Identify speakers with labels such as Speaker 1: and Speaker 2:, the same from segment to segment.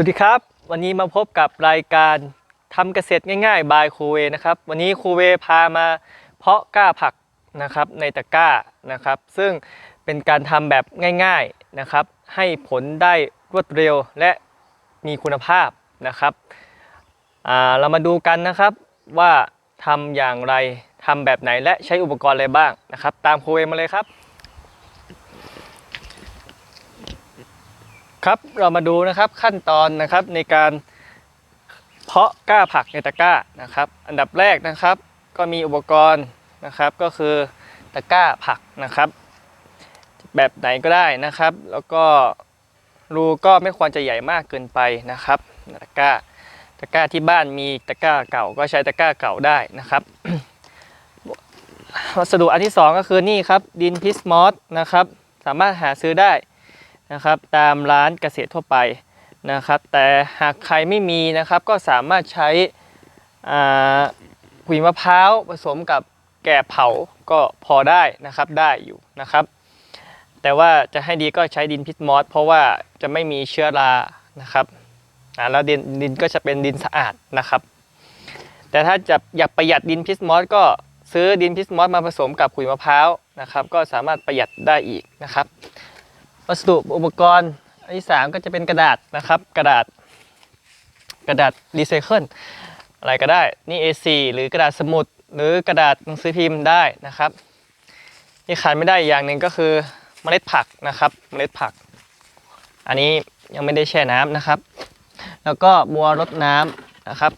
Speaker 1: สวัสดีครับ วันนี้มาพบกับรายการทำเกษตรง่ายๆ บายครูเวนะครับ วันนี้ครูเวพามาเพาะกล้าผักนะครับในตะกร้านะครับ ซึ่งเป็นการทำแบบง่ายๆนะครับ ให้ผลได้รวดเร็วและมีคุณภาพนะครับอ่าเรามาดูกันนะครับว่าทำอย่างไรทำแบบไหนและใช้อุปกรณ์อะไรบ้างนะครับ ตามครูเวมาเลยครับ ครับเรามาดูนะครับขั้นตอนนะครับในการเพาะก้าผักในตะกร้านะครับ อันดับแรกนะครับ ก็มีอุปกรณ์นะครับก็คือตะกร้าผักนะครับ แบบไหนก็ได้นะครับ แล้วก็รูก็ไม่ควรจะใหญ่มากเกินไปนะครับตะกร้าตะกร้าที่บ้านมีตะกร้าเก่าก็ใช้ตะกร้าเก่าได้นะครับวัสดุอันที่สองก็คือนี่ครับดินพิสมอสนะครับ สามารถหาซื้อได้ นะครับตามร้านเกษตรทั่วไปนะครับแต่หากใครไม่มีนะครับก็สามารถใช้ขุยมะพร้าวผสมกับแกะเผาก็พอได้นะครับได้อยู่นะครับ แต่ว่าจะให้ดีก็ใช้ดินพิษมอสเพราะว่าจะไม่มีเชื้อรานะครับอ่าแล้วดินดินก็จะเป็นดินสะอาดนะครับ แต่ถ้าจะอยากประหยัดดินพิษมอสก็ซื้อดินพิษมอสมาผสมกับขุยมะพร้าวนะครับ ก็สามารถประหยัดได้อีกนะครับ วัสดุอุปกรณ์อันที่สามก็จะเป็นกระดาษนะครับ กระดาษ กระดาษรีไซเคิลอะไรก็ได้นี่ A4 หรือกระดาษสมุด หรือกระดาษหนังสือพิมพ์ได้นะครับที่ขาดไม่ได้อีกอย่างหนึ่งก็คือเมล็ดผักนะครับ เมล็ดผัก อันนี้ยังไม่ได้แช่น้ำนะครับ แล้วก็บัวรดน้ำนะครับ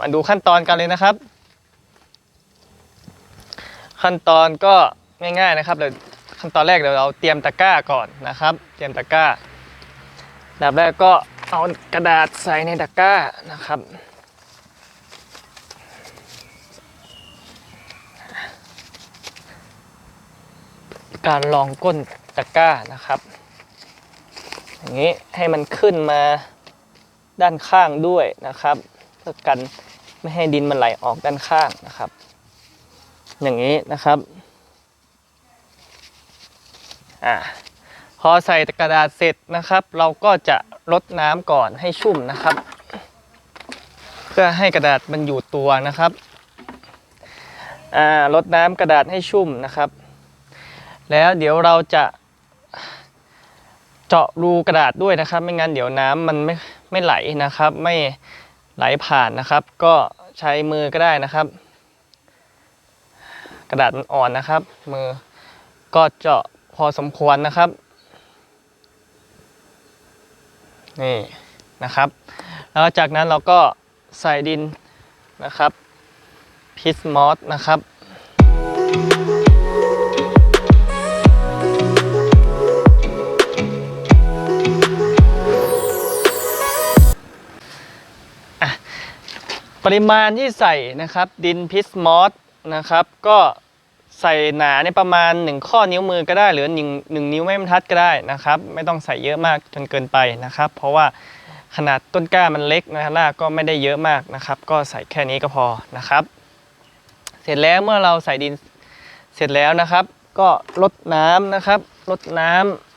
Speaker 1: มาดูขั้นตอนกันเลยนะครับ ขั้นตอนก็ง่ายๆนะครับเดี๋ยว ขั้นตอนแรกเดี๋ยวเราเตรียมตะกร้าก่อนนะครับ เตรียมตะกร้าดับแรกก็เอากระดาษใส่ในตะกร้านะครับ การลองก้นตะกร้านะครับ อย่างนี้ให้มันขึ้นมาด้านข้างด้วยนะครับ เพื่อกันไม่ให้ดินมันไหลออกด้านข้างนะครับ อย่างนี้นะครับ อ่าพอใส่กระดาษเสร็จนะครับ เราก็จะลดน้ำก่อนให้ชุ่มนะครับ เพื่อให้กระดาษมันอยู่ตัวนะครับอ่าลดน้ำกระดาษให้ชุ่มนะครับ แล้วเดี๋ยวเราจะเจาะรูกระดาษด้วยนะครับ ไม่งั้นเดี๋ยวน้ำมันไม่ไม่ไหลนะครับ ไม่ไหลผ่านนะครับ ก็ใช้มือก็ได้นะครับ กระดาษมันอ่อนนะครับ มือก็เจาะ พอสมควรนะครับ นี่นะครับ แล้วจากนั้นเราก็ใส่ดินนะครับพิสมอสนะครับปริมาณที่ใส่นะครับดินพิสมอสนะครับ ก็ ใส่หนาในประมาณ 1 ข้อนิ้วมือก็ได้ หรือ1 1นิ้วแม่บรรทัดก็ได้นะครับ ไม่ต้องใส่เยอะมากจนเกินไปนะครับ เพราะว่าขนาดต้นกล้ามันเล็กนะรากก็ไม่ได้เยอะมากนะครับ ก็ใส่แค่นี้ก็พอนะครับ เสร็จแล้วเมื่อเราใส่ดินเสร็จแล้วนะครับ ก็ลดน้ำนะครับลดน้ำ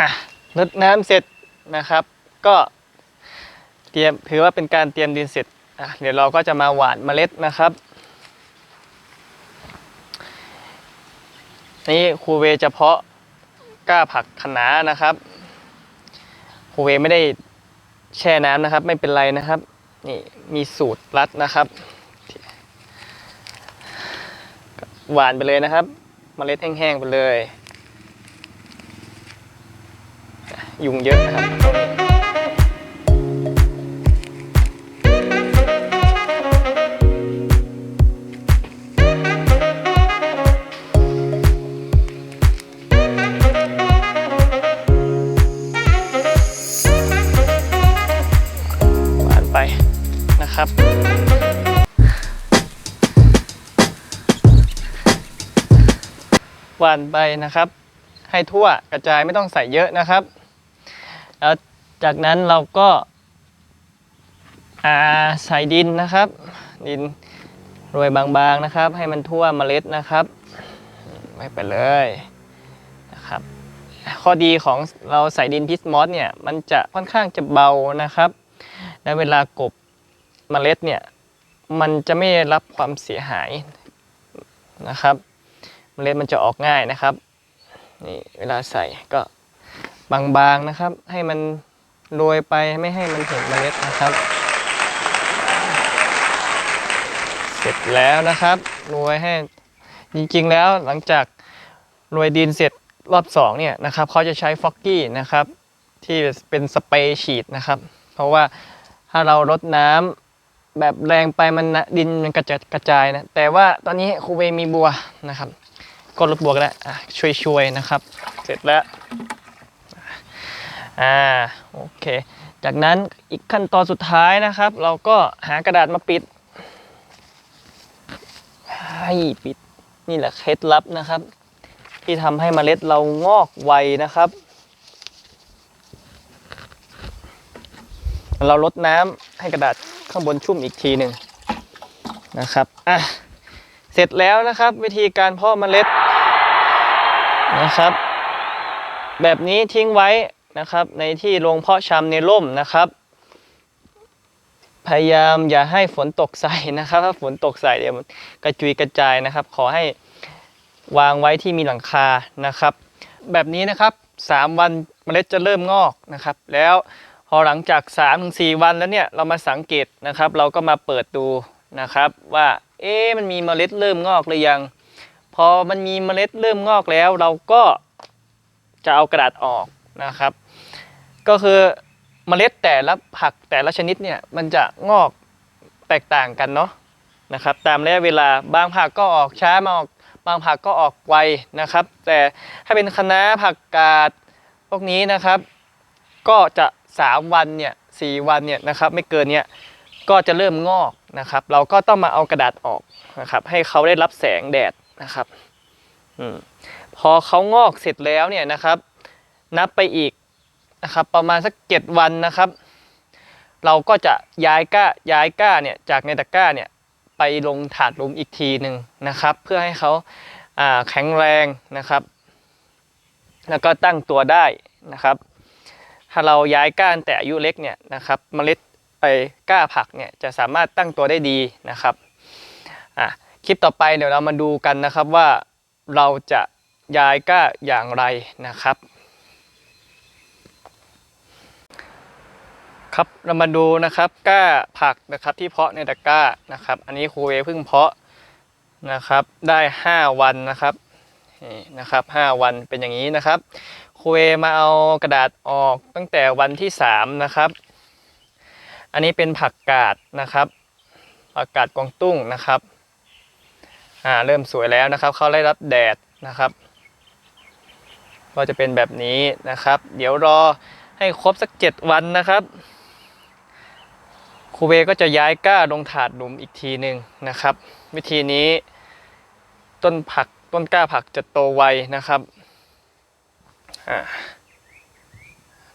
Speaker 1: อะรดน้ำเสร็จนะครับ ก็เตรียมถือว่าเป็นการเตรียมดินเสร็จอะเดี๋ยวเราก็จะมาหว่านเมล็ดนะครับ นี่ครูเวจะเพาะกล้าผักคะน้านะครับครูเวไม่ได้แช่น้ำนะครับ ไม่เป็นไรนะครับนี่มีสูตรลัดนะครับหวานไปเลยนะครับเมล็ดแห้งๆไปเลย ยุงเยอะนะครับ หวานไปนะครับ หวานไปนะครับ ให้ทั่วกระจายไม่ต้องใส่เยอะนะครับ แล้วจากนั้นเราก็าใส่ดินนะครับ ดินโรยบางๆนะครับ ให้มันทั่วเมล็ดนะครับไว้ไปเลยนะครับ ข้อดีของเราใส่ดินพิสมอสเนี่ยมันจะค่อนข้างจะเบานะครับ และเวลากบเมล็ดเนี่ยมันจะไม่รับความเสียหายนะครับ เมล็ดมันจะออกง่ายนะครับนี่เวลาใส่ก็ บางๆนะครับ ให้มันโรยไปไม่ให้มันเห็นเมล็ดนะครับ เสร็จแล้วนะครับโรยให้จริงๆแล้วหลังจากโรยดินเสร็จรอบสองเนี่ยนะครับเขาจะใช้ฟอกกี้นะครับ ที่เป็นสเปรย์ฉีดนะครับ เพราะว่าถ้าเรารดน้ำแบบแรงไปมันนะดินมันกระจายกระจายนะแต่ว่าตอนนี้ครูเวมีบัวนะครับ ก็รดบัวก็ได้อะช่วยๆนะครับ เสร็จแล้ว อ่าโอเค จากนั้นอีกขั้นตอนสุดท้ายนะครับ เราก็หากระดาษมาปิดให้ปิดนี่แหละเคล็ดลับนะครับ ที่ทำให้เมล็ดเรางอกไวนะครับ เราลดน้ำให้กระดาษข้างบนชุ่มอีกทีหนึ่งนะครับอะเสร็จแล้วนะครับ วิธีการเพาะเมล็ดนะครับ แบบนี้ทิ้งไว้ นะครับ ในที่โรงเพาะชำในร่มนะครับ พยายามอย่าให้ฝนตกใส่นะครับถ้าฝนตกใส่เดี๋ยวมันกระจุยกระจายนะครับ ขอให้วางไว้ที่มีหลังคานะครับ แบบนี้นะครับ 3 วันเมล็ดจะเริ่มงอกนะครับ แล้วพอหลังจาก3-4วันแล้วเนี่ยเรามาสังเกตนะครับ เราก็มาเปิดดูนะครับ ว่าเอ๊มันมีเมล็ดเริ่มงอกหรือยัง พอมันมีเมล็ดเริ่มงอกแล้ว เราก็จะเอากระดาษออก นะครับ ก็คือเมล็ดแต่ละผักแต่ละชนิดเนี่ยมันจะงอกแตกต่างกันเนาะนะครับ ตามระยะเวลาบางผักก็ออกช้ามาออกบางผักก็ออกไวนะครับ แต่ถ้าเป็นคะน้าผักกาดพวกนี้นะครับ ก็จะ 3 วันเนี่ยสวันเนี่ยนะครับไม่เกินเนี่ยก็จะเริ่มงอกนะครับ เราก็ต้องมาเอากระดาษออกนะครับ ให้เขาได้รับแสงแดดนะครับอพอเขางอกเสร็จแล้วเนี่ยนะครับ นับไปอีกนะครับประมาณสัก 7 วันนะครับ เราก็จะย้ายก้าย้ายก้าเนี่ยจากในตะกร้าเนี่ยไปลงถาดลุมอีกทีหนึ่งนะครับ เพื่อให้เขาาแข็งแรงนะครับ แล้วก็ตั้งตัวได้นะครับ ถ้าเราย้ายก้านแต่อายุเล็กเนี่ยนะครับเมล็ดไปก้าผักเนี่ยจะสามารถตั้งตัวได้ดีนะครับอะคลิปต่อไปเดี๋ยวเรามาดูกันนะครับว่าเราจะย้ายก้าอย่างไรนะครับ ครับเรามาดูนะครับก้าผักนะครับที่เพาะในตะกร้านะครับ อันนี้ครูเวเพิ่งเพาะนะครับได้ 5 วันนะครับนี่นะครับ 5 วันเป็นอย่างนี้นะครับครูเวมาเอากระดาษออกตั้งแต่วันที่ 3 นะครับ อันนี้เป็นผักกาดนะครับผักกาดกวางตุ้งนะครับอ่าเริ่มสวยแล้วนะครับ เขาได้รับแดดนะครับก็จะเป็นแบบนี้นะครับ เดี๋ยวรอให้ครบสัก 7 วันนะครับ ครูเวก็จะย้ายก้าลงถาดหลุมอีกทีหนึ่งนะครับ วิธีนี้ต้นผักต้นก้าผักจะโตไวนะครับ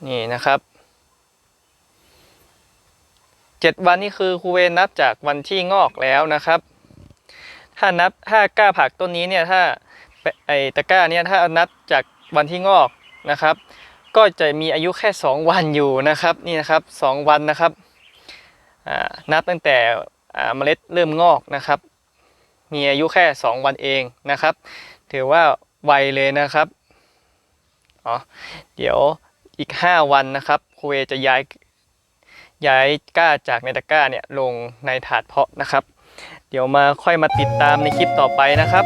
Speaker 1: นี่นะครับเจ็ดวันนี่คือครูเวนับจากวันที่งอกแล้วนะครับ ถ้านับถ้าก้าผักต้นนี้เนี่ยถ้าไอตะก้าเนี่ยถ้านับจากวันที่งอกนะครับ ก็จะมีอายุแค่ 2 วันอยู่นะครับ นี่นะครับ 2 วันนะครับ นับตั้งแต่เมล็ดเริ่มงอกนะครับ มีอายุแค่ 2 วันเองนะครับ ถือว่าไวเลยนะครับอ๋อเดี๋ยวอีก 5 วันนะครับครูเวจะย้ายย้ายก้าจากในตะกร้าเนี่ยลงในถาดเพาะนะครับ เดี๋ยวมาค่อยมาติดตามในคลิปต่อไปนะครับ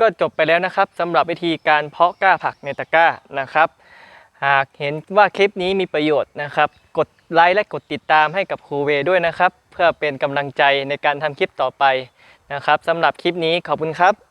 Speaker 1: ก็จบไปแล้วนะครับสำหรับวิธีการเพาะกล้าผักในตะกร้านะครับ หากเห็นว่าคลิปนี้มีประโยชน์นะครับ กดไลค์และกดติดตามให้กับครูเวด้วยนะครับ เพื่อเป็นกำลังใจในการทำคลิปต่อไปนะครับสำหรับคลิปนี้ขอบคุณครับ